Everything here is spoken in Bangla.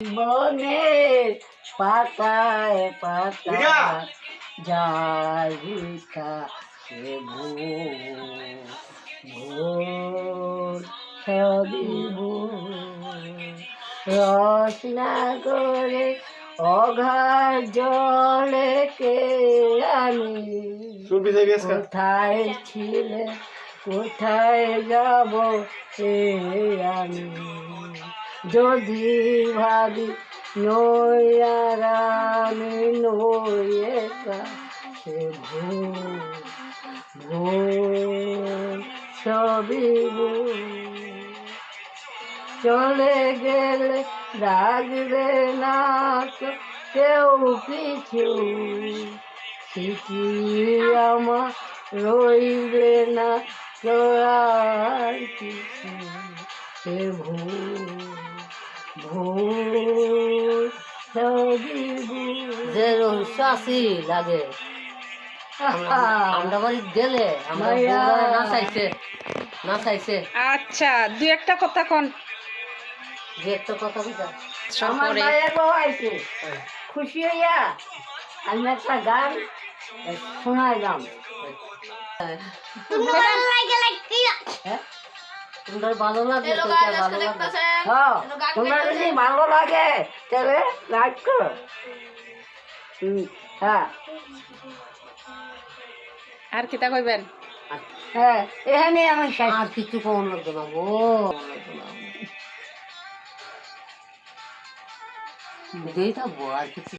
বনের পাতায় পাতা! যায় সে ভোর রসনা করে অঘার জলে কে আমি? কোথায় ছিলে কোথায় যাব সে আমি? যদি ভাবি আর নই একা, সে ভুল চলে গেলে রাখবে না কেউ কিছু স্মৃতি আমার রইবে না তোরার কিছু। সে ভুল সবই ভুল লাগে। আমরা বাড়ি গেলে আমরা নাচাইছে নাচাইছে। আচ্ছা দু একটা কথা কন। যে একটা কথা বুঝা আমার মায়ের বউ আইছে। খুশি হইয়া আমি একটা গান শোনাইলাম। হ্যাঁ? তোমার ভালো লাগে ভালো লাগে। হ্যাঁ তোমরা যদি ভালো লাগে তাহলে লাইক করো। হুম, হ্যাঁ। আর কিতা কইবেন? হ্যাঁ এখানে আমি আর কিছু কম লাগতো না গো। বুঝেই থাকব আর কিছু